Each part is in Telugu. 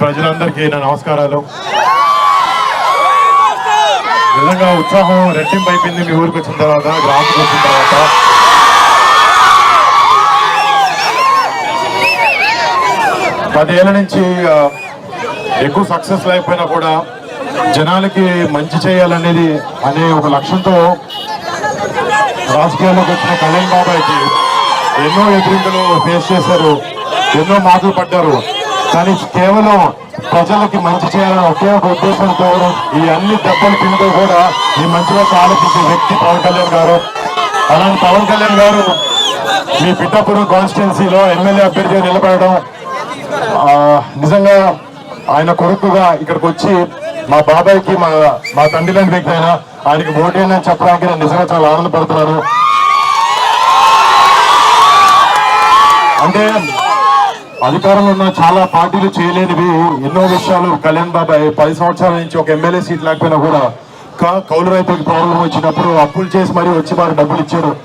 ప్రజలందరికీ నా నమస్కారాలు. నిజంగా ఉత్సాహం రెట్టింపు అయిపోయింది మీ ఊరికి వచ్చిన తర్వాత గ్రామంకి వచ్చిన తర్వాత. పదేళ్ళ నుంచి ఎక్కువ సక్సెస్ లేకపోయినా కూడా జనాలకి మంచి చేయాలనేది అనే ఒక లక్ష్యంతో రాజకీయాల్లోకి వచ్చిన కళ్యాణ్ బాబాయ్కి ఎన్నో ఎదురింపులు ఫేస్ చేశారు ఎన్నో మాటలు పడ్డారు. కానీ కేవలం ప్రజలకి మంచి చేయాలని ఒకే ఒక ఉద్దేశంతో ఈ అన్ని దెబ్బలు తింటూ కూడా ఈ మంచిగా ఆలోచించే వ్యక్తి పవన్ కళ్యాణ్ గారు. అలాంటి పవన్ కళ్యాణ్ గారు మీ పిఠాపురం కాన్స్టిట్యున్సీలో ఎమ్మెల్యే అభ్యర్థిగా నిలబడడం నిజంగా ఆయన కొడుకుగా ఇక్కడికి వచ్చి మా బాబాయ్కి మా మా తండ్రి లాంటి వ్యక్తి అయినా ఆయనకి ఓటేనని చెప్పడానికి నేను నిజంగా చాలా ఆనందపడుతున్నాను అంటే అధికారంలో ఉన్న చాలా పార్టీలు చేయలేనివి ఎన్నో విషయాలు. కళ్యాణ్ బాబాయ్ పది సంవత్సరాల నుంచి ఒక ఎమ్మెల్యే సీట్ లేకపోయినా కూడా కా- కౌలు రైతులకు ప్రాబ్లం వచ్చినప్పుడు అప్పులు చేసి మరీ వచ్చి వారు డబ్బులు ఇచ్చారు.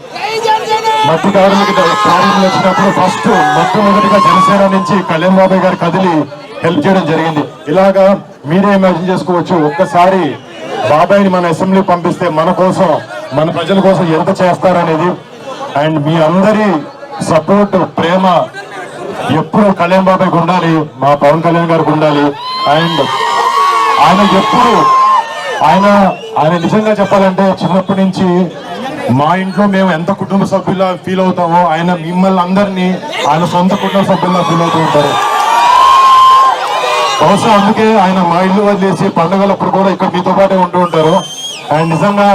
మట్టి ప్రాబ్లం వచ్చినప్పుడు ఫస్ట్ మొట్టమొదటిగా జనసేన నుంచి కళ్యాణ్ బాబాయ్ గారు కదిలి హెల్ప్ చేయడం జరిగింది. ఇలాగా మీరే ఇమాజిన్ చేసుకోవచ్చు. ఒక్కసారి బాబాయ్ని మన అసెంబ్లీ పంపిస్తే మన కోసం మన ప్రజల కోసం ఎంత చేస్తారనేది. అండ్ మీ అందరి సపోర్ట్ ప్రేమ ఎప్పుడు కళ్యాణ్ బాబాయ్కి ఉండాలి మా పవన్ కళ్యాణ్ గారికి ఉండాలి అండ్ ఆయన ఎప్పుడు ఆయన ఆయన నిజంగా చెప్పాలంటే చిన్నప్పటి నుంచి మా ఇంట్లో మేము ఎంత కుటుంబ సభ్యులా ఫీల్ అవుతామో ఆయన మిమ్మల్ని అందరినీ ఆయన సొంత కుటుంబ సభ్యులా ఫీల్ అవుతూ ఉంటారు. బహుశా అందుకే ఆయన మా ఇల్లు వదిలేసి పండుగలప్పుడు కూడా ఇక్కడ మీతో పాటే ఉంటూ ఉంటారు. అండ్ నిజంగా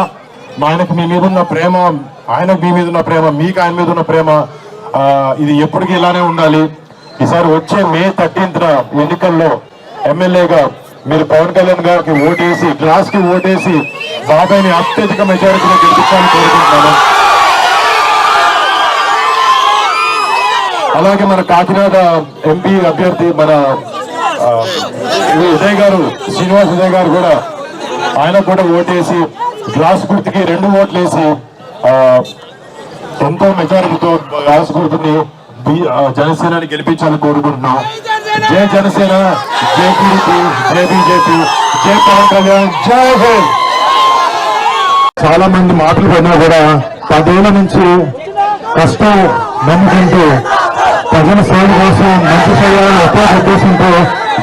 మా ఆయనకు మీ మీద ఉన్న ప్రేమ ఆయనకు మీ మీద ఉన్న ప్రేమ మీకు ఆయన మీద ఉన్న ప్రేమ ఇది ఎప్పటికీ ఇలానే ఉండాలి. ఈసారి వచ్చే మే థర్టీన్త్ ఎన్నికల్లో ఎమ్మెల్యేగా మీరు పవన్ కళ్యాణ్ గారికి ఓటేసి గ్లాస్కి ఓటేసి బాబాయ్ని అత్యధిక మెజారిటీలో గెలిపించాలని కోరుకుంటున్నాను. అలాగే మన కాకినాడ ఎంపీ అభ్యర్థి మన ఉదయ్ గారు శ్రీనివాస్ ఉదయ్ గారు కూడా ఆయన కూడా ఓటేసి గ్లాస్ గుర్తుకి రెండు ఓట్లు వేసి ఎంతో మెజారిటీతో రాజకూరుని జనసేనని గెలిపించాలని కోరుకుంటున్నాం. జై జనసేన జై టీడీపీ జై బీజేపీ జై పవన్ కళ్యాణ్ జై హింద్. చాలా మంది మాటలు పడినా కూడా పదేళ్ళ నుంచి కష్టం నమ్ముకుంటూ ప్రజల సేవ కోసం మంచి చేయాలని ఒకే ఉద్దేశంతో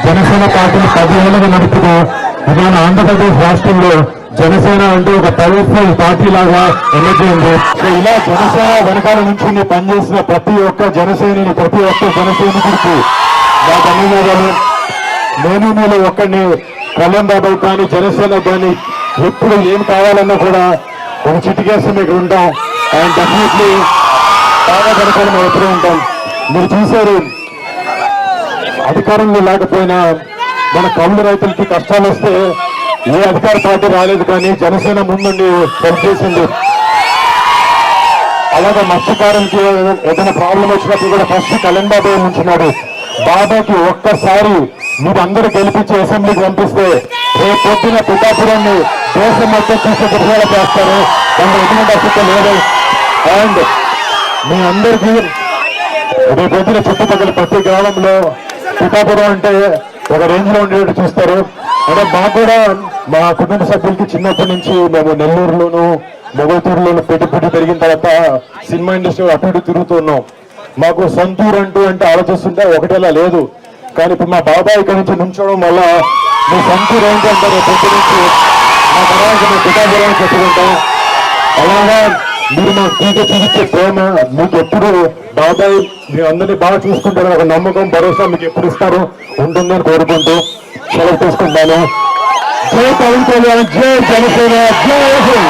జనసేన పార్టీని పదేళ్ళుగా నడుపుతూ ఇవాళ ఆంధ్రప్రదేశ్ రాష్ట్రంలో జనసేన అంటే ఒక పవర్ఫుల్ పార్టీ లాగా ఎనర్జీ ఉంది సో ఇలా జనసేన వెనకాల నుంచి పనిచేసిన ప్రతి ఒక్క జనసేనని ప్రతి ఒక్క జనసైనికుడికి నా ధన్యవాదాలు. నేను మీలో ఒక్కడిని కళ్యాణ్ బాబాయ్ కానీ జనసేన కానీ ఎప్పుడు ఏం కావాలన్నా కూడా ఒక చిటికేసి మీకు ఉంటాం. అండ్ డెఫినెట్లీ బాగా కనుకొని మేము ఎప్పుడూ ఉంటాం. మీరు చూశారు అధికారంలో లేకపోయినా మన కౌలు రైతులకి కష్టాలు వస్తే ఏ అధికార పార్టీ రాలేదు కానీ జనసేన ముందుండి పనిచేసింది అలాగే మత్స్యకారులకి ఏదైనా ప్రాబ్లం వచ్చినప్పుడు కూడా ఫస్ట్ కళ్యాణ్ బాబాయ్ ఉంచున్నాడు బాబాకి ఒక్కసారి మీరు అందరూ గెలిపించి అసెంబ్లీకి పంపిస్తే రేపు పొద్దున పిఠాపురాన్ని దేశం మొత్తం చూసే దృశ్యాలు చేస్తారు. దానికి ఎటువంటి అసలు లేదు. అండ్ మీ అందరికీ రేపు పొద్దున చుట్టుపక్కల ప్రతి గ్రామంలో పిఠాపురం అంటే ఒక రేంజ్లో ఉండేటట్టు చూస్తారు. అంటే మాకు కూడా మా కుటుంబ సభ్యులకి చిన్నప్పటి నుంచి మేము నెల్లూరులోను మొగతూరులోను పెట్టి పెట్టి పెరిగిన తర్వాత సినిమా ఇండస్ట్రీ అటు ఇటు తిరుగుతున్నాం మాకు సొంతూరు అంటూ అంటే ఆలోచిస్తుంటే ఒకటేలా లేదు. కానీ ఇప్పుడు మా బాబాయ్ ఇక్కడ నుంచి నుంచోవడం వల్ల మీ సొంతూరు ఏంటంటారు ప్రతి నుంచి మా తర్వాత మేము పిఠాపురం చెప్పుకుంటాం అలాగా? మీరు మాకు తీగ చూపించే ప్రేమ మీకు ఎప్పుడు బాబాయ్ మీ అందరినీ బాగా చూసుకుంటారు ఒక నమ్మకం భరోసా మీకు ఎప్పుడు ఇస్తారు ఉంటుందని కోరుకుంటూ సెలవు తీసుకుంటాను. జై పవన్ కళ్యాణ్ జై జనసేన జై